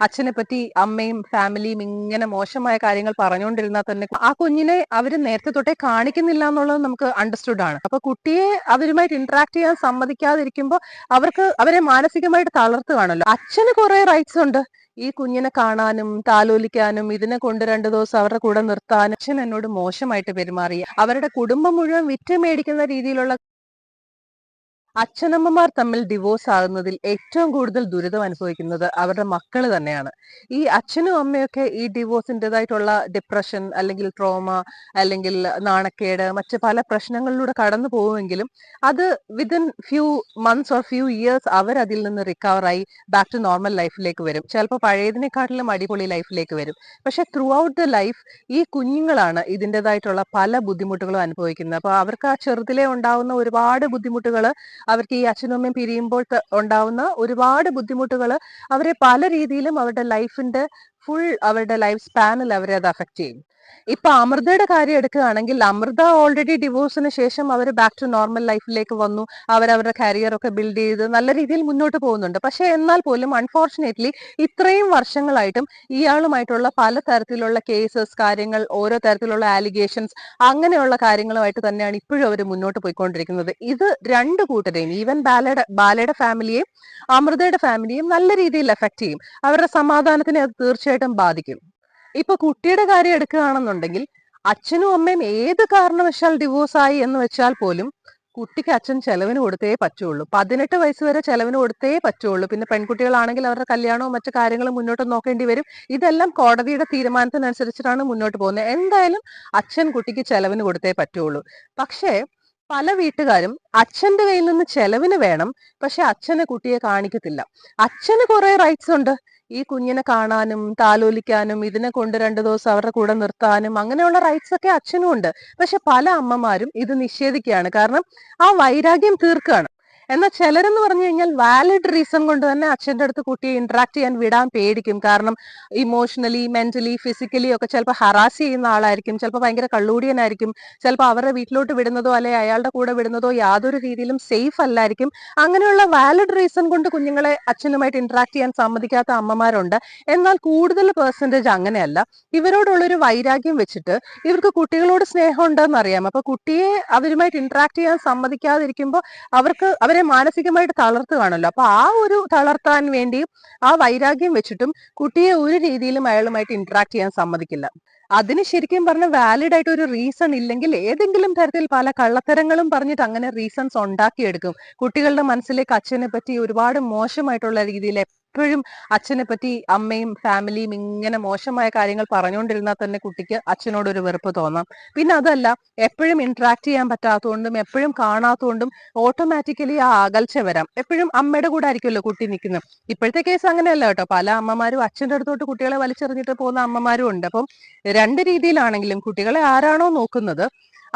അച്ഛനെ പറ്റി അമ്മയും ഫാമിലിയും ഇങ്ങനെ മോശമായ കാര്യങ്ങൾ പറഞ്ഞുകൊണ്ടിരുന്നാൽ തന്നെ ആ കുഞ്ഞിനെ അവർ നേരത്തെ തൊട്ടേ കാണിക്കുന്നില്ല എന്നുള്ളത് നമുക്ക് അണ്ടർസ്റ്റുഡ് ആണ്. അപ്പൊ കുട്ടിയെ അവരുമായിട്ട് ഇന്ററാക്ട് ചെയ്യാൻ സമ്മതിക്കാതിരിക്കുമ്പോൾ അവർക്ക് അവരെ മാനസികമായിട്ട് തളർത്തുകയാണല്ലോ. അച്ഛന് കുറെ റൈറ്റ്സ് ഉണ്ട്. ഈ കുഞ്ഞിനെ കാണാനും താലോലിക്കാനും ഇതിനെ കൊണ്ട് രണ്ടു ദിവസം അവരുടെ കൂടെ നിർത്താനും. അച്ഛൻ എന്നോട് മോശമായിട്ട് പെരുമാറി അവരുടെ കുടുംബം മുഴുവൻ വിറ്റ് മേടിക്കുന്ന രീതിയിലുള്ള അച്ഛനമ്മമാർ തമ്മിൽ ഡിവോഴ്സ് ആകുന്നതിൽ ഏറ്റവും കൂടുതൽ ദുരിതം അനുഭവിക്കുന്നത് അവരുടെ മക്കൾ തന്നെയാണ്. ഈ അച്ഛനും അമ്മയൊക്കെ ഈ ഡിവോഴ്സിന്റെതായിട്ടുള്ള ഡിപ്രഷൻ അല്ലെങ്കിൽ ട്രോമ അല്ലെങ്കിൽ നാണക്കേട് മറ്റ് പല പ്രശ്നങ്ങളിലൂടെ കടന്നു പോകുമെങ്കിലും അത് within few months or few years അവർ അതിൽ നിന്ന് റിക്കവറായി ബാക്ക് ടു നോർമൽ ലൈഫിലേക്ക് വരും. ചിലപ്പോൾ പഴയതിനെക്കാട്ടിലും അടിപൊളി ലൈഫിലേക്ക് വരും. പക്ഷെ ത്രൂ ഔട്ട് ദ ലൈഫ് ഈ കുഞ്ഞുങ്ങളാണ് ഇതിന്റെതായിട്ടുള്ള പല ബുദ്ധിമുട്ടുകളും അനുഭവിക്കുന്നത്. അപ്പോൾ അവർക്ക് ആ ചെറുതിലെ ഉണ്ടാവുന്ന ഒരുപാട് ബുദ്ധിമുട്ടുകൾ അവർക്ക് ഈ അച്ഛനമ്മയും പിരിയുമ്പോൾ ഉണ്ടാവുന്ന ഒരുപാട് ബുദ്ധിമുട്ടുകൾ അവരെ പല രീതിയിലും അവരുടെ ലൈഫിന്റെ ഫുൾ അവരുടെ ലൈഫ് സ്പാനിൽ അവരെ അത് അഫക്റ്റ് ചെയ്യും. ഇപ്പൊ അമൃതയുടെ കാര്യം എടുക്കുകയാണെങ്കിൽ അമൃത ഓൾറെഡി ഡിവോഴ്സിന് ശേഷം അവർ ബാക്ക് ടു നോർമൽ ലൈഫിലേക്ക് വന്നു. അവരവരുടെ കരിയർ ഒക്കെ ബിൽഡ് ചെയ്ത് നല്ല രീതിയിൽ മുന്നോട്ട് പോകുന്നുണ്ട്. പക്ഷെ എന്നാൽ പോലും അൺഫോർച്ചുനേറ്റ്ലി ഇത്രയും വർഷങ്ങളായിട്ടും ഇയാളുമായിട്ടുള്ള പല തരത്തിലുള്ള കേസസ് കാര്യങ്ങൾ ഓരോ തരത്തിലുള്ള ആലിഗേഷൻസ് അങ്ങനെയുള്ള കാര്യങ്ങളുമായിട്ട് തന്നെയാണ് ഇപ്പോഴും അവർ മുന്നോട്ട് പോയിക്കൊണ്ടിരിക്കുന്നത്. ഇത് രണ്ട് കൂട്ടരെയും ഈവൻ ബാലയുടെ ബാലയുടെ ഫാമിലിയെയും അമൃതയുടെ ഫാമിലിയും നല്ല രീതിയിൽ എഫക്ട് ചെയ്യും. അവരുടെ സമാധാനത്തിനെ അത് തീർച്ചയായിട്ടും ബാധിക്കും. ഇപ്പൊ കുട്ടിയുടെ കാര്യം എടുക്കുകയാണെന്നുണ്ടെങ്കിൽ അച്ഛനും അമ്മയും ഏത് കാരണവശാൽ ഡിവോഴ്സ് ആയി എന്ന് വെച്ചാൽ പോലും കുട്ടിക്ക് അച്ഛൻ ചെലവിന് കൊടുത്തേ പറ്റുള്ളൂ. പതിനെട്ട് വയസ്സ് വരെ ചെലവിന് കൊടുത്തേ പറ്റുള്ളൂ. പിന്നെ പെൺകുട്ടികളാണെങ്കിൽ അവരുടെ കല്യാണവും മറ്റു കാര്യങ്ങളും മുന്നോട്ട് നോക്കേണ്ടി വരും. ഇതെല്ലാം കോടതിയുടെ തീരുമാനത്തിനനുസരിച്ചിട്ടാണ് മുന്നോട്ട് പോകുന്നത്. എന്തായാലും അച്ഛൻ കുട്ടിക്ക് ചെലവിന് കൊടുത്തേ പറ്റുള്ളൂ. പക്ഷേ പല വീട്ടുകാരും അച്ഛന്റെ കയ്യിൽ നിന്ന് ചെലവിന് വേണം. പക്ഷെ അച്ഛനെ കുട്ടിയെ കാണിക്കത്തില്ല. അച്ഛന് കുറെ റൈറ്റ്സ് ഉണ്ട്. ഈ കുഞ്ഞിനെ കാണാനും താലോലിക്കാനും ഇതിനെ കൊണ്ട് രണ്ടു ദിവസം അവരുടെ കൂടെ നിർത്താനും അങ്ങനെയുള്ള റൈറ്റ്സ് ഒക്കെ അച്ഛനും ഉണ്ട് പക്ഷെ പല അമ്മമാരും ഇത് നിഷേധിക്കുകയാണ്. കാരണം ആ വൈരാഗ്യം തീർക്കുകയാണ്. എന്നാൽ ചിലരെന്ന് പറഞ്ഞു കഴിഞ്ഞാൽ വാലിഡ് റീസൺ കൊണ്ട് തന്നെ അച്ഛന്റെ അടുത്ത് കുട്ടിയെ ഇന്ററാക്ട് ചെയ്യാൻ വിടാൻ പേടിക്കും. കാരണം ഇമോഷണലി മെന്റലി ഫിസിക്കലി ഒക്കെ ചിലപ്പോൾ ഹറാസ് ചെയ്യുന്ന ആളായിരിക്കും. ചിലപ്പോൾ ഭയങ്കര കള്ളൂടിയനായിരിക്കും. ചിലപ്പോൾ അവരുടെ വീട്ടിലോട്ട് വിടുന്നതോ അല്ലെ അയാളുടെ കൂടെ വിടുന്നതോ യാതൊരു രീതിയിലും സേഫ് അല്ലായിരിക്കും. അങ്ങനെയുള്ള വാലിഡ് റീസൺ കൊണ്ട് കുഞ്ഞുങ്ങളെ അച്ഛനുമായിട്ട് ഇന്ററാക്ട് ചെയ്യാൻ സമ്മതിക്കാത്ത അമ്മമാരുണ്ട്. എന്നാൽ കൂടുതൽ പെർസെന്റേജ് അങ്ങനെയല്ല. ഇവരോടുള്ളൊരു വൈരാഗ്യം വെച്ചിട്ട് ഇവർക്ക് കുട്ടികളോട് സ്നേഹം ഉണ്ടെന്ന് അറിയാം അപ്പൊ കുട്ടിയെ അവരുമായിട്ട് ഇന്ററാക്ട് ചെയ്യാൻ സമ്മതിക്കാതിരിക്കുമ്പോൾ അവർക്ക് അവരെ മാനസികമായിട്ട് തളർത്തുകയാണല്ലോ. അപ്പൊ ആ ഒരു തളർത്താൻ വേണ്ടി ആ വൈരാഗ്യം വെച്ചിട്ടും കുട്ടിയെ ഒരു രീതിയിലും അയാളുമായിട്ട് ഇന്ററാക്ട് ചെയ്യാൻ സമ്മതിക്കില്ല. അതിന് ശരിക്കും പറഞ്ഞ വാലിഡ് ആയിട്ട് ഒരു റീസൺ ഇല്ലെങ്കിൽ ഏതെങ്കിലും തരത്തിൽ പല കള്ളത്തരങ്ങളും പറഞ്ഞിട്ട് അങ്ങനെ റീസൺസ് ഉണ്ടാക്കിയെടുക്കും. കുട്ടികളുടെ മനസ്സിലേക്ക് അച്ഛനെ പറ്റി ഒരുപാട് മോശമായിട്ടുള്ള രീതിയിൽ എപ്പോഴും അച്ഛനെ പറ്റി അമ്മയും ഫാമിലിയും ഇങ്ങനെ മോശമായ കാര്യങ്ങൾ പറഞ്ഞുകൊണ്ടിരുന്നാൽ തന്നെ കുട്ടിക്ക് അച്ഛനോട് ഒരു വെറുപ്പ് തോന്നാം. പിന്നെ അതല്ല എപ്പോഴും ഇന്ററാക്ട് ചെയ്യാൻ പറ്റാത്തതുകൊണ്ടും എപ്പോഴും കാണാത്തതുകൊണ്ടും ഓട്ടോമാറ്റിക്കലി ആ അകൽച്ച വരാം. എപ്പോഴും അമ്മയുടെ കൂടെ ആയിരിക്കുമല്ലോ കുട്ടി നിൽക്കുന്നത്. ഇപ്പോഴത്തെ കേസ് അങ്ങനെയല്ല കേട്ടോ. പല അമ്മമാരും അച്ഛന്റെ അടുത്തോട്ട് കുട്ടികളെ വലിച്ചെറിഞ്ഞിട്ട് പോകുന്ന അമ്മമാരും ഉണ്ട്. അപ്പം രണ്ട് രീതിയിലാണെങ്കിലും കുട്ടികളെ ആരാണോ നോക്കുന്നത്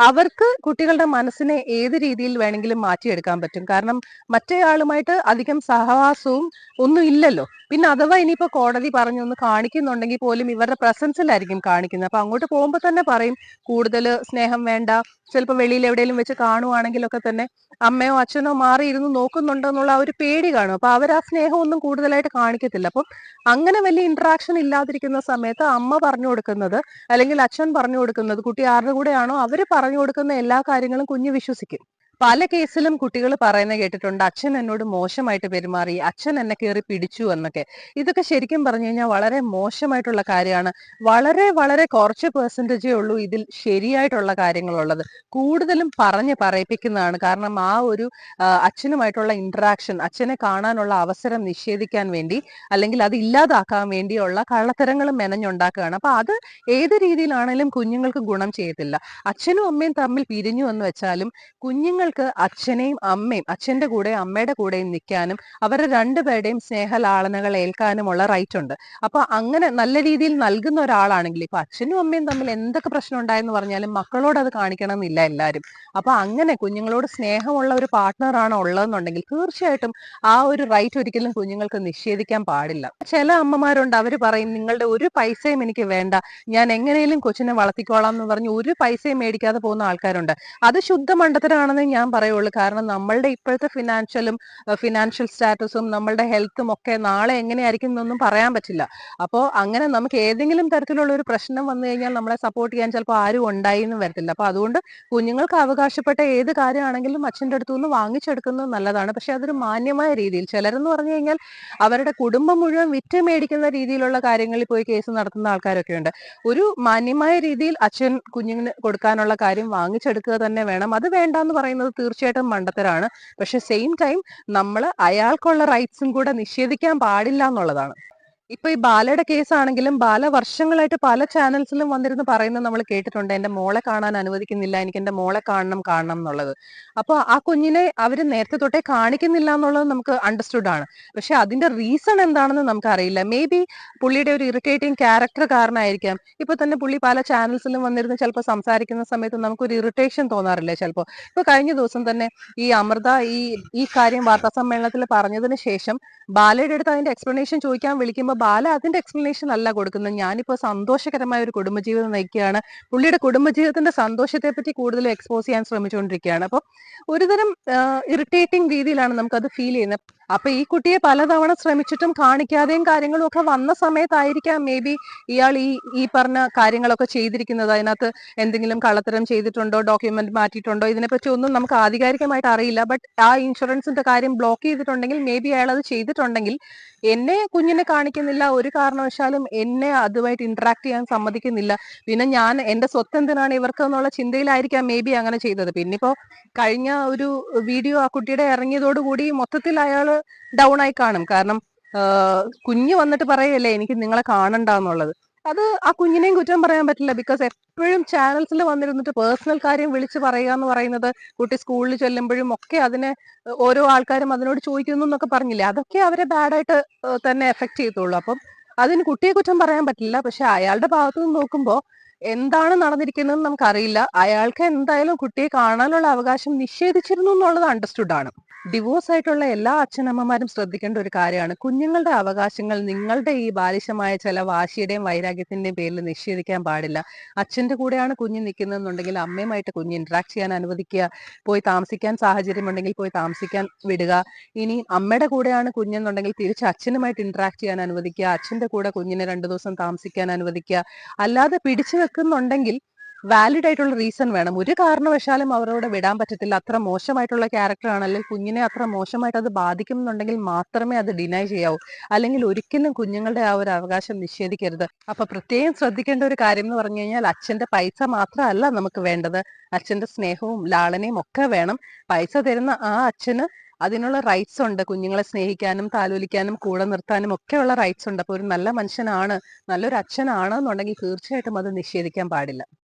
അവർക്ക് കുട്ടികളുടെ മനസ്സിനെ ഏത് രീതിയിൽ വേണമെങ്കിലും മാറ്റിയെടുക്കാൻ പറ്റും. കാരണം മറ്റേയാളുമായിട്ട് അധികം സഹവാസവും ഒന്നും ഇല്ലല്ലോ. പിന്നെ അഥവാ ഇനിയിപ്പോ കോടതി പറഞ്ഞു ഒന്ന് കാണിക്കുന്നുണ്ടെങ്കിൽ പോലും ഇവരുടെ പ്രസൻസിലായിരിക്കും കാണിക്കുന്നത്. അപ്പൊ അങ്ങോട്ട് പോകുമ്പോൾ തന്നെ പറയും കൂടുതൽ സ്നേഹം വേണ്ട. ചിലപ്പോൾ വെളിയിൽ എവിടെയെങ്കിലും വെച്ച് കാണുവാണെങ്കിലൊക്കെ തന്നെ അമ്മയോ അച്ഛനോ മാറി ഇരുന്ന് നോക്കുന്നുണ്ടോ എന്നുള്ള ആ ഒരു പേടി കാണും. അപ്പൊ അവർ ആ സ്നേഹം ഒന്നും കൂടുതലായിട്ട് കാണിക്കത്തില്ല. അപ്പം അങ്ങനെ വലിയ ഇന്ററാക്ഷൻ ഇല്ലാതിരിക്കുന്ന സമയത്ത് അമ്മ പറഞ്ഞു കൊടുക്കുന്നത് അല്ലെങ്കിൽ അച്ഛൻ പറഞ്ഞു കൊടുക്കുന്നത് കുട്ടി ആരുടെ കൂടെയാണോ അവർ പറഞ്ഞു കൊടുക്കുന്ന എല്ലാ കാര്യങ്ങളും കുഞ്ഞ് വിശ്വസിക്കും. പല കേസിലും കുട്ടികൾ പറയുന്നത് കേട്ടിട്ടുണ്ട് അച്ഛൻ എന്നോട് മോശമായിട്ട് പെരുമാറി അച്ഛൻ എന്നെ കയറി പിടിച്ചു എന്നൊക്കെ. ഇതൊക്കെ ശരിക്കും പറഞ്ഞു കഴിഞ്ഞാൽ വളരെ മോശമായിട്ടുള്ള കാര്യമാണ്. വളരെ വളരെ കുറച്ച് പെർസെന്റേജേ ഉള്ളൂ ഇതിൽ ശരിയായിട്ടുള്ള കാര്യങ്ങളുള്ളത്. കൂടുതലും പറഞ്ഞ് പറയിപ്പിക്കുന്നതാണ്. കാരണം ആ ഒരു അച്ഛനുമായിട്ടുള്ള ഇന്ററാക്ഷൻ അച്ഛനെ കാണാനുള്ള അവസരം നിഷേധിക്കാൻ വേണ്ടി അല്ലെങ്കിൽ അത് ഇല്ലാതാക്കാൻ വേണ്ടിയുള്ള കള്ളത്തരങ്ങളും മെനഞ്ഞുണ്ടാക്കുകയാണ്. അപ്പൊ അത് ഏത് രീതിയിലാണെങ്കിലും കുഞ്ഞുങ്ങൾക്ക് ഗുണം ചെയ്യത്തില്ല. അച്ഛനും അമ്മയും തമ്മിൽ പിരിഞ്ഞു എന്ന് വെച്ചാലും കുഞ്ഞുങ്ങൾക്ക് അച്ഛനെയും അമ്മയും അച്ഛന്റെ കൂടെ അമ്മയുടെ കൂടെയും നിൽക്കാനും അവരുടെ രണ്ടുപേരുടെയും സ്നേഹലാളനകൾ ഏൽക്കാനുമുള്ള റൈറ്റ് ഉണ്ട്. അപ്പൊ അങ്ങനെ നല്ല രീതിയിൽ നൽകുന്ന ഒരാളാണെങ്കിൽ ഇപ്പൊ അച്ഛനും അമ്മയും തമ്മിൽ എന്തൊക്കെ പ്രശ്നം ഉണ്ടായെന്ന് പറഞ്ഞാലും മക്കളോട് അത് കാണിക്കണം എന്നില്ല എല്ലാവരും. അപ്പൊ അങ്ങനെ കുഞ്ഞുങ്ങളോട് സ്നേഹമുള്ള ഒരു പാർട്ട്ണറാണ് ഉള്ളതെന്നുണ്ടെങ്കിൽ തീർച്ചയായിട്ടും ആ ഒരു റൈറ്റ് ഒരിക്കലും കുഞ്ഞുങ്ങൾക്ക് നിഷേധിക്കാൻ പാടില്ല. ചില അമ്മമാരുണ്ട് അവർ പറയും നിങ്ങളുടെ ഒരു പൈസയും എനിക്ക് വേണ്ട. ഞാൻ എങ്ങനെയും കൊച്ചിനെ വളർത്തിക്കോളാം എന്ന് പറഞ്ഞ് ഒരു പൈസയും മേടിക്കാതെ പോകുന്ന ആൾക്കാരുണ്ട്. അത് ശുദ്ധ മണ്ടത്തരമാണെന്ന് ഞാൻ ഞാൻ പറയുള്ളൂ. കാരണം നമ്മളുടെ ഇപ്പോഴത്തെ ഫിനാൻഷ്യലും ഫിനാൻഷ്യൽ സ്റ്റാറ്റസും നമ്മളുടെ ഹെൽത്തും ഒക്കെ നാളെ എങ്ങനെയായിരിക്കും എന്നൊന്നും പറയാൻ പറ്റില്ല. അപ്പോൾ അങ്ങനെ നമുക്ക് ഏതെങ്കിലും തരത്തിലുള്ള ഒരു പ്രശ്നം വന്നു കഴിഞ്ഞാൽ നമ്മളെ സപ്പോർട്ട് ചെയ്യാൻ ചിലപ്പോൾ ആരും ഉണ്ടായി എന്ന് വരത്തില്ല. അപ്പോൾ അതുകൊണ്ട് കുഞ്ഞുങ്ങൾക്ക് അവകാശപ്പെട്ട ഏത് കാര്യമാണെങ്കിലും അച്ഛന്റെ അടുത്തു നിന്ന് വാങ്ങിച്ചെടുക്കുന്നത് നല്ലതാണ്. പക്ഷെ അതൊരു മാന്യമായ രീതിയിൽ ചിലരെന്ന് പറഞ്ഞു കഴിഞ്ഞാൽ അവരുടെ കുടുംബം മുഴുവൻ വിറ്റ് മേടിക്കുന്ന രീതിയിലുള്ള കാര്യങ്ങളിൽ പോയി കേസ് നടത്തുന്ന ആൾക്കാരൊക്കെ ഉണ്ട്. ഒരു മാന്യമായ രീതിയിൽ അച്ഛൻ കുഞ്ഞിന് കൊടുക്കാനുള്ള കാര്യം വാങ്ങിച്ചെടുക്കുക തന്നെ വേണം. അത് വേണ്ട എന്ന് തീർച്ചയായിട്ടും മണ്ടത്തരാണ്. പക്ഷെ സെയിം ടൈം നമ്മൾ അയാൾക്കുള്ള റൈറ്റ്സും കൂടെ നിഷേധിക്കാൻ പാടില്ല എന്നുള്ളതാണ്. ഇപ്പൊ ഈ ബാലയുടെ കേസ് ആണെങ്കിലും ബാല വർഷങ്ങളായിട്ട് പല ചാനൽസിലും വന്നിരുന്ന് പറയുന്നത് നമ്മൾ കേട്ടിട്ടുണ്ട്. എന്റെ മോളെ കാണാൻ അനുവദിക്കുന്നില്ല. എനിക്ക് എന്റെ മോളെ കാണണം കാണണം എന്നുള്ളത്. അപ്പൊ ആ കുഞ്ഞിനെ അവർ നേരത്തെ തൊട്ടേ കാണിക്കുന്നില്ല എന്നുള്ളത് നമുക്ക് അണ്ടർസ്റ്റുഡ് ആണ്. പക്ഷെ അതിന്റെ റീസൺ എന്താണെന്ന് നമുക്ക് അറിയില്ല മേ ബി പുള്ളിയുടെ ഒരു ഇറിറ്റേറ്റിംഗ് ക്യാരക്ടർ കാരണമായിരിക്കാം ഇപ്പൊ തന്നെ പുള്ളി പല ചാനൽസിലും വന്നിരുന്ന് ചിലപ്പോൾ സംസാരിക്കുന്ന സമയത്ത് നമുക്കൊരു ഇറിറ്റേഷൻ തോന്നാറില്ല ചിലപ്പോൾ ഇപ്പൊ കഴിഞ്ഞ ദിവസം തന്നെ ഈ അമൃത ഈ ഈ കാര്യം വാർത്താ സമ്മേളനത്തിൽ പറഞ്ഞതിന് ശേഷം ബാലയുടെ അടുത്ത് അതിന്റെ എക്സ്പ്ലനേഷൻ ചോദിക്കാൻ വിളിക്കുമ്പോൾ ബാല അതിന്റെ എക്സ്പ്ലനേഷൻ അല്ല കൊടുക്കുന്നത്. ഞാനിപ്പോ സന്തോഷകരമായ ഒരു കുടുംബജീവിതം നയിക്കുകയാണ്. പുള്ളിയുടെ കുടുംബജീവിതത്തിന്റെ സന്തോഷത്തെ പറ്റി കൂടുതൽ എക്സ്പോസ് ചെയ്യാൻ ശ്രമിച്ചുകൊണ്ടിരിക്കുകയാണ്. അപ്പോൾ ഒരുതരം ഇറിറ്റേറ്റിംഗ് രീതിയിലാണ് നമുക്കത് ഫീൽ ചെയ്യുന്നത്. അപ്പൊ ഈ കുട്ടിയെ പലതവണ ശ്രമിച്ചിട്ടും കാണിക്കാതെയും കാര്യങ്ങളും ഒക്കെ വന്ന സമയത്തായിരിക്കാം മേ ബി ഇയാൾ ഈ ഈ പറഞ്ഞ കാര്യങ്ങളൊക്കെ ചെയ്തിരിക്കുന്നത്. അതിനകത്ത് എന്തെങ്കിലും കള്ളത്തരം ചെയ്തിട്ടുണ്ടോ ഡോക്യുമെന്റ് മാറ്റിയിട്ടുണ്ടോ ഇതിനെപ്പറ്റി ഒന്നും നമുക്ക് ആധികാരികമായിട്ട് അറിയില്ല. ബട്ട് ആ ഇൻഷുറൻസിന്റെ കാര്യം ബ്ലോക്ക് ചെയ്തിട്ടുണ്ടെങ്കിൽ മേ ബി അയാൾ അത് ചെയ്തിട്ടുണ്ടെങ്കിൽ എന്നെ കുഞ്ഞിനെ കാണിക്കുന്നില്ല. ഒരു കാരണവശാലും എന്നെ അതുമായിട്ട് ഇന്ററാക്ട് ചെയ്യാൻ സമ്മതിക്കുന്നില്ല. പിന്നെ ഞാൻ എന്റെ സ്വത്ത് എന്തിനാണ് ഇവർക്ക് എന്നുള്ള ചിന്തയിലായിരിക്കാം മേ ബി അങ്ങനെ ചെയ്തത്. പിന്നിപ്പോ കഴിഞ്ഞ ഒരു വീഡിയോ ആ കുട്ടിയുടെ ഇറങ്ങിയതോടുകൂടി മൊത്തത്തിൽ അയാൾ ഡൗൺ ആയി കാണും. കാരണം കുഞ്ഞ് വന്നിട്ട് പറയല്ലേ എനിക്ക് നിങ്ങളെ കാണണ്ട എന്നുള്ളത് അത് ആ കുഞ്ഞിനെയും കുറ്റം പറയാൻ പറ്റില്ല. ബിക്കോസ് എപ്പോഴും ചാനൽസിൽ വന്നിരുന്നിട്ട് പേഴ്സണൽ കാര്യം വിളിച്ച് പറയുക എന്ന് പറയുന്നത് കുട്ടി സ്കൂളിൽ ചെല്ലുമ്പോഴും ഒക്കെ അതിനെ ഓരോ ആൾക്കാരും അതിനോട് ചോദിക്കുന്നു എന്നൊക്കെ പറഞ്ഞില്ലേ? അതൊക്കെ അവരെ ബാഡായിട്ട് തന്നെ എഫക്ട് ചെയ്യത്തുള്ളൂ. അപ്പം അതിന് കുട്ടിയെ കുറ്റം പറയാൻ പറ്റില്ല. പക്ഷെ അയാളുടെ ഭാഗത്തു നിന്ന് നോക്കുമ്പോൾ എന്താണ് നടന്നിരിക്കുന്നത് നമുക്കറിയില്ല. അയാൾക്ക് എന്തായാലും കുട്ടിയെ കാണാനുള്ള അവകാശം നിഷേധിച്ചിരുന്നു എന്നുള്ളത് അണ്ടർസ്റ്റുഡ് ആണ്. ഡിവോഴ്സ് ആയിട്ടുള്ള എല്ലാ അച്ഛനമ്മമാരും ശ്രദ്ധിക്കേണ്ട ഒരു കാര്യമാണ്. കുഞ്ഞുങ്ങളുടെ അവകാശങ്ങൾ നിങ്ങളുടെ ഈ ബാലിശമായ ചില വാശിയുടെയും വൈരാഗ്യത്തിന്റെയും പേരിൽ നിഷേധിക്കാൻ പാടില്ല. അച്ഛന്റെ കൂടെയാണ് കുഞ്ഞ് നിൽക്കുന്നതെന്നുണ്ടെങ്കിൽ അമ്മയുമായിട്ട് കുഞ്ഞ് ഇന്ററാക്ട് ചെയ്യാൻ അനുവദിക്കുക. പോയി താമസിക്കാൻ സാഹചര്യം ഉണ്ടെങ്കിൽ പോയി താമസിക്കാൻ വിടുക. ഇനി അമ്മയുടെ കൂടെയാണ് കുഞ്ഞെന്നുണ്ടെങ്കിൽ തിരിച്ച് അച്ഛനുമായിട്ട് ഇന്ററാക്ട് ചെയ്യാൻ അനുവദിക്കുക. അച്ഛന്റെ കൂടെ കുഞ്ഞിനെ രണ്ടു ദിവസം താമസിക്കാൻ അനുവദിക്കുക. അല്ലാതെ പിടിച്ചു വെക്കുന്നുണ്ടെങ്കിൽ വാലിഡ് ആയിട്ടുള്ള റീസൺ വേണം. ഒരു കാരണവശാലും അവരോട് വിടാൻ പറ്റത്തില്ല. അത്ര മോശമായിട്ടുള്ള ക്യാരക്ടർ ആണ്. അല്ലെങ്കിൽ കുഞ്ഞിനെ അത്ര മോശമായിട്ട് അത് ബാധിക്കുന്നുണ്ടെങ്കിൽ മാത്രമേ അത് ഡിനൈ ചെയ്യാവൂ. അല്ലെങ്കിൽ ഒരിക്കലും കുഞ്ഞുങ്ങളുടെ ആ ഒരു അവകാശം നിഷേധിക്കരുത്. അപ്പൊ പ്രത്യേകം ശ്രദ്ധിക്കേണ്ട ഒരു കാര്യം എന്ന് പറഞ്ഞു കഴിഞ്ഞാൽ അച്ഛന്റെ പൈസ മാത്രമല്ല നമുക്ക് വേണ്ടത്. അച്ഛന്റെ സ്നേഹവും ലാളനയും ഒക്കെ വേണം. പൈസ തരുന്ന ആ അച്ഛന് അതിനുള്ള റൈറ്റ്സ് ഉണ്ട്. കുഞ്ഞുങ്ങളെ സ്നേഹിക്കാനും താലോലിക്കാനും കൂടെ നിർത്താനും ഒക്കെയുള്ള റൈറ്റ്സ് ഉണ്ട്. അപ്പോൾ ഒരു നല്ല മനുഷ്യനാണ് നല്ലൊരു അച്ഛനാണ് എന്നുണ്ടെങ്കിൽ തീർച്ചയായിട്ടും അത് നിഷേധിക്കാൻ പാടില്ല.